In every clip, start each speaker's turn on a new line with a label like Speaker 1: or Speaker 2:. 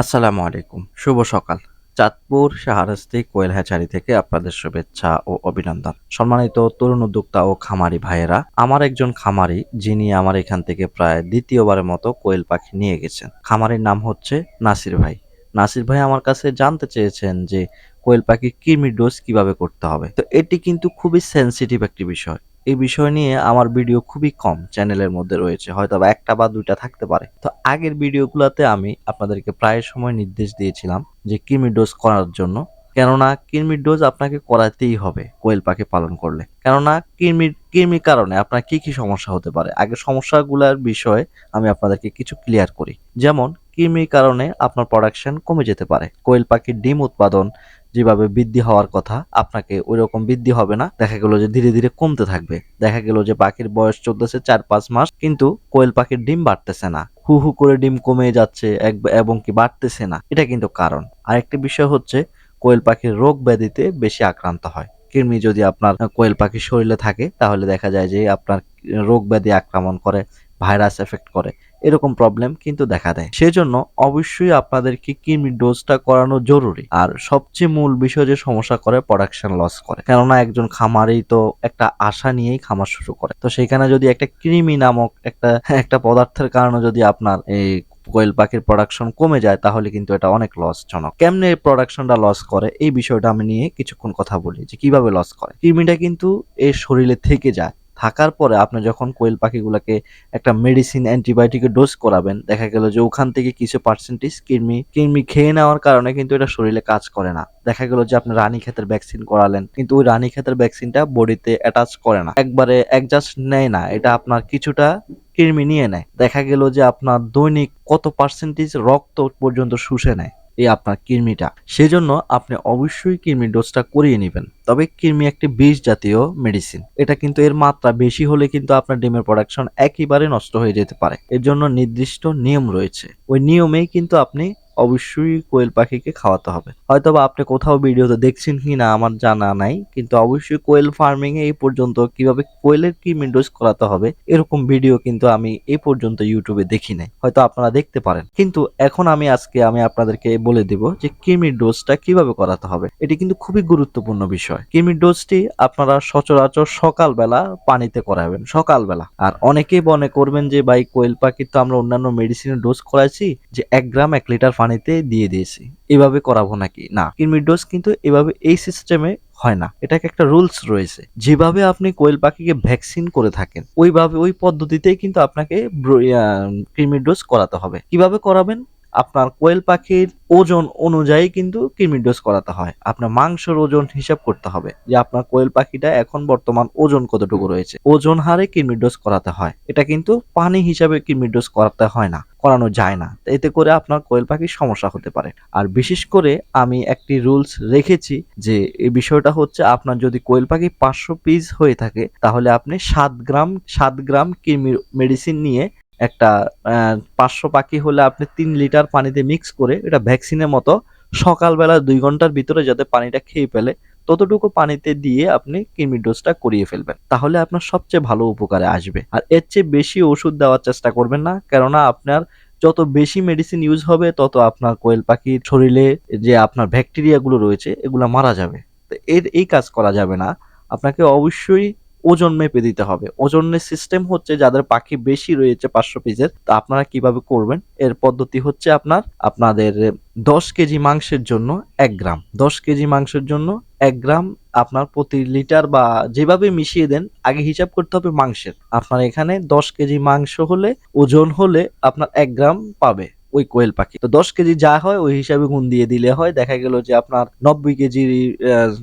Speaker 1: আসসালামু আলাইকুম। শুভ সকাল। চাঁদপুর শাহরাস্তি কোয়েল হ্যাচারি থেকে আপনাদের শুভেচ্ছা ও অভিনন্দন। সম্মানিত তরুণ উদ্যোক্তা ও খামারি ভাইয়েরা, আমার একজন খামারি যিনি আমার এখান থেকে প্রায় দ্বিতীয়বারের মতো কোয়েল পাখি নিয়ে গেছেন। খামারির নাম হচ্ছে নাসির ভাই। নাসির ভাই আমার কাছে জানতে চেয়েছেন যে কোয়েল পাখি কৃমি ডোজ কীভাবে করতে হবে। তো এটি কিন্তু খুবই সেনসিটিভ একটি বিষয়। এই বিষয় নিয়ে আমার ভিডিও খুবই কম চ্যানেলের মধ্যে রয়েছে হয়তো বা একটা বা দুইটা থাকতে পারে। তো আগের ভিডিওগুলোতে আমি আপনাদেরকে প্রায় সময় নির্দেশ দিয়েছিলাম যে কৃমি ডোজ করার জন্য। কেননা কৃমির ডোজ আপনাকে করাতেই হবে কোয়েল পাখি পালন করলে। কেননা কৃমির কৃমির কারণে আপনার কি কি সমস্যা হতে পারে? আগে সমস্যাগুলোর বিষয়ে আমি আপনাদেরকে কিছু ক্লিয়ার করি। যেমন, কৃমির কারণে আপনার প্রোডাকশন কমে যেতে পারে। কোয়েল পাখির ডিম উৎপাদন যেভাবে বৃদ্ধি হওয়ার কথা, আপনাকে ওই রকম বৃদ্ধি হবে না। দেখা গেল যে ধীরে ধীরে কমতে থাকবে। দেখা গেল যে পাখির বয়স চলতেছে চার পাঁচ মাস, কিন্তু কোয়েল পাখির ডিম বাড়তেছে না। হু হু করে ডিম কমে যাচ্ছে এবং কি বাড়তেছে না। এটা কিন্তু কারণ। আরেকটি বিষয় হচ্ছে, কোয়েল পাখির রোগ ব্যাধিতে বেশি আক্রান্ত হয়। কৃমি যদি আপনার কোয়েল পাখির শরীরে থাকে, তাহলে দেখা যায় যে আপনার রোগ ব্যাধি আক্রমণ করে, ভাইরাস এফেক্ট করে। এরকম প্রবলেম কিন্তু দেখা দেয়। সেজন্য অবশ্যই আপনাদেরকে কৃমি ডোজটা করানো জরুরি। আর সবচেয়ে মূল বিষয় যে সমস্যা করে প্রোডাকশন লস করে। কেননা একজন খামারেই তো একটা আশা নিয়েই খামার শুরু করে। তো সেখানে যদি একটা কৃমি নামক একটা একটা পদার্থের কারণে যদি আপনার এই কোয়েল পাখির প্রোডাকশন কমে যায়, তাহলে কিন্তু এটা অনেক লসজনক কেমনে প্রোডাকশনটা লস করে, এই বিষয়টা আমি নিয়ে কিছুক্ষণ কথা বলি যে কীভাবে লস করে। কৃমিটা কিন্তু এর শরীরে থেকে যায়। থাকার পরে আপনি যখন কোয়েল পাখিগুলোকে একটা মেডিসিন অ্যান্টিবায়োটিকের ডোজ করাবেন, দেখা গেল যে ওখান থেকে কিছু পার্সেন্টেজ কৃমি কৃমি খেয়ে নেওয়ার কারণে কিন্তু এটা শরীরে কাজ করে না। দেখা গেল যে আপনি রানী ক্ষেতের ভ্যাকসিন করালেন, কিন্তু ওই রানী ক্ষেতের ভ্যাকসিনটা বডিতে অ্যাটাচ করে না। একবারে অ্যাডজাস্ট নেয় না, এটা আপনার কিছুটা কৃমি নিয়ে নেয়। দেখা গেল যে আপনার দৈনিক কত পার্সেন্টেজ রক্ত পর্যন্ত শুষে নেয়। এই আপনার কৃমিটা। সেজন্য আপনি অবশ্যই কৃমি ডোজটা করিয়ে নেবেন। তবে কৃমি একটি বিষ জাতীয় মেডিসিন এটা কিন্তু এর মাত্রা বেশি হলে কিন্তু আপনার ডিমের প্রোডাকশন একইবারে নষ্ট হয়ে যেতে পারে। এর জন্য নির্দিষ্ট নিয়ম রয়েছে। ওই নিয়মেই কিন্তু আপনি অবশ্যই কোয়েল পাখিকে খাওয়াতে হবে। হয়তো বা আপনি কোথাও ভিডিওতে দেখছেন কি না, আমার জানা নাই, কিন্তু অবশ্যই কোয়েল ফার্মিং এ এই পর্যন্ত কীভাবে কোয়েলের কি ডোজ করাতে হবে, এরকম ভিডিও কিন্তু আমি এই পর্যন্ত ইউটিউবে দেখি নাই। হয়তো আপনারা দেখতে পারেন। কিন্তু এখন আমি আজকে আমি আপনাদেরকে বলে দেব যে কৃমির ডোজটা কীভাবে করাতে হবে। এটি কিন্তু খুবই গুরুত্বপূর্ণ বিষয়। কৃমির ডোজটি আপনারা সচরাচর সকালবেলা পানিতে করাবেন, সকালবেলা। আর অনেকেই মনে করবেন যে, ভাই, কোয়েল পাখির তো আমরা অন্যান্য মেডিসিনের ডোজ করাইছি, যে এক গ্রাম এক লিটার পানিতে দিয়ে দিয়েছি। এভাবে করাবো নাকি? না। কিরমির ডোজ কিন্তু এভাবে এই সিস্টেমে হয় না। এটাকে একটা রুলস রয়েছে। যেভাবে আপনি কোয়েল পাখিকে ভ্যাকসিন করে থাকেন, ওইভাবে ওই পদ্ধতিতেই কিন্তু আপনাকে কৃমির ডোজ করাতে হবে। কীভাবে করাবেন? আপনার কোয়েল পাখির ওজন অনুযায়ী কিন্তু কৃমির ডোজ করাতে হয়। আপনার মাংসের ওজন হিসাব করতে হবে যে আপনার কোয়েল পাখিটা এখন বর্তমান ওজন কতটুকু রয়েছে। ওজন হারে কৃমির ডোজ করাতে হয়। এটা কিন্তু পানি হিসাবে কৃমির ডোজ করাতে হয় না, করানো যায় না। এতে করে আপনার কোয়েল পাখির সমস্যা হতে পারে। আর বিশেষ করে আমি একটি রুলস রেখেছি যে এই বিষয়টা হচ্ছে আপনার যদি কোয়েল পাখি পাঁচশো পিস হয়ে থাকে, তাহলে আপনি সাত গ্রাম সাত গ্রাম কৃমির মেডিসিন নিয়ে একটা পাঁচশো পাখি হলে আপনি তিন লিটার পানিতে মিক্স করে এটা ভ্যাকসিনের মতো সকালবেলা দুই ঘণ্টার ভিতরে যাতে পানিটা খেয়ে ফেলে, ততটুকু পানিতে দিয়ে আপনি কৃমি ডোজটা করিয়ে ফেলবেন। তাহলে আপনার সবচেয়ে ভালো উপকারে আসবে। আর এর চেয়ে বেশি ওষুধ দেওয়ার চেষ্টা করবেন না, কেননা আপনার যত বেশি মেডিসিন ইউজ হবে, তত আপনার কোয়েল পাখির শরীরে যে আপনার ব্যাকটেরিয়াগুলো রয়েছে, এগুলো মারা যাবে। তো এর, এই কাজ করা যাবে না। আপনাকে অবশ্যই ওজন মেপে দিতে হবে। ওজনের সিস্টেম হচ্ছে যাদের পাখি বেশি রয়েছে পাঁচশো পিসের তা আপনারা কীভাবে করবেন? এর পদ্ধতি হচ্ছে আপনার, আপনাদের দশ কেজি মাংসের জন্য এক গ্রাম। দশ কেজি মাংসের জন্য এক গ্রাম আপনার প্রতি লিটার বা যেভাবে মিশিয়ে দেন, আগে হিসাব করতে হবে মাংসের। আপনার এখানে দশ কেজি মাংস হলে, ওজন হলে আপনার এক গ্রাম পাবে। ওই কোয়েল পাখি। তো দশ কেজি যা হয়, ওই হিসাবে গুণ দিয়ে দিলে হয়। দেখা গেল যে আপনার নব্বই কেজি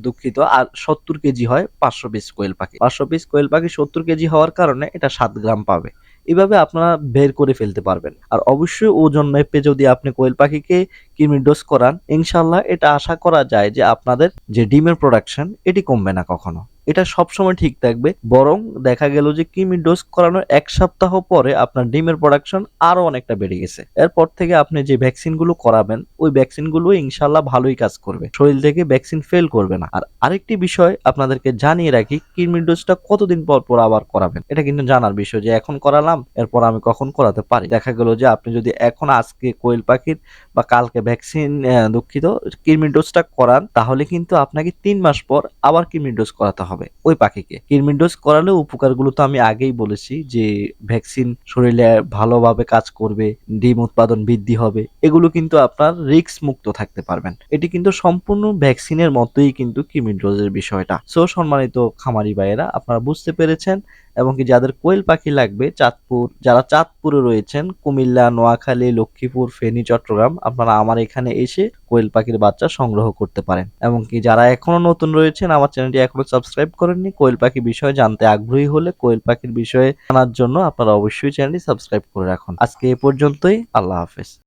Speaker 1: দুঃখিত। আর সত্তর কেজি হয় পাঁচশো পিস কোয়েল পাখি। পাঁচশো পিস কোয়েল পাখি সত্তর কেজি হওয়ার কারণে এটা সাত গ্রাম পাবে। এভাবে আপনারা বের করে ফেলতে পারবেন। আর অবশ্যই ওজন মেপে যদি আপনি কোয়েল পাখিকে কিমি ডোজ করান ইনশাল্লাহ এটা আশা করা যায় যে আপনাদের যে ডিমের প্রোডাকশন এটি কমবে না কখনো। এটা সবসময় ঠিক থাকবে। বরং দেখা গেল যে কৃমি ডোজ করানোর এক সপ্তাহ পরে আপনার ডিমের প্রোডাকশন আরও অনেকটা বেড়ে গেছে। এরপর থেকে আপনি যে ভ্যাকসিনগুলো করাবেন, ওই ভ্যাকসিনগুলো ইনশাল্লাহ ভালোই কাজ করবে। শরীর থেকে ভ্যাকসিন ফেল করবে না। আর আরেকটি বিষয় আপনাদেরকে জানিয়ে রাখি, কৃমি ডোজটা কতদিন পর পর আবার করাবেন? এটা কিন্তু জানার বিষয় যে এখন করালাম, এরপর আমি কখন করাতে পারি? দেখা গেল যে আপনি যদি এখন আজকে কোয়েল পাখির বা কালকে ভ্যাকসিন দুঃখিত, কৃমি ডোজটা করান, তাহলে কিন্তু আপনাকে তিন মাস পর আবার কৃমি ডোজ করাতে হবে। ওই পাখিকে। কৃমি ডোজ করালে উপকারগুলো তো আমি আগেই বলেছি যে, ভ্যাকসিন শরীরে ভালোভাবে কাজ করবে, ডিম উৎপাদন বৃদ্ধি হবে, এগুলো কিন্তু আপনার রিক্স মুক্ত থাকতে পারবেন। এটি কিন্তু সম্পূর্ণ ভ্যাকসিনের মতোই কিন্তু কৃমি ডোজের বিষয়টা। সো সম্মানিত খামারি ভাইয়েরা, আপনারা বুঝতে পেরেছেন এবং কি যাদের কোয়েল পাখি লাগবে, চাঁদপুর, যারা চাঁদপুরে রয়েছেন, কুমিল্লা, নোয়াখালী, লক্ষ্মীপুর, ফেনী, চট্টগ্রাম, আপনারা আমার এখানে এসে কোয়েল পাখির বাচ্চা সংগ্রহ করতে পারেন। এবং কি যারা এখনও নতুন রয়েছেন, আমার চ্যানেলটি এখনও সাবস্ক্রাইব করেননি, কোয়েল পাখি বিষয়ে জানতে আগ্রহী হলে কোয়েল পাখির বিষয়ে জানার জন্য আপনারা অবশ্যই চ্যানেলটি সাবস্ক্রাইব করে রাখুন। আজকে এ পর্যন্তই, আল্লাহ হাফেজ।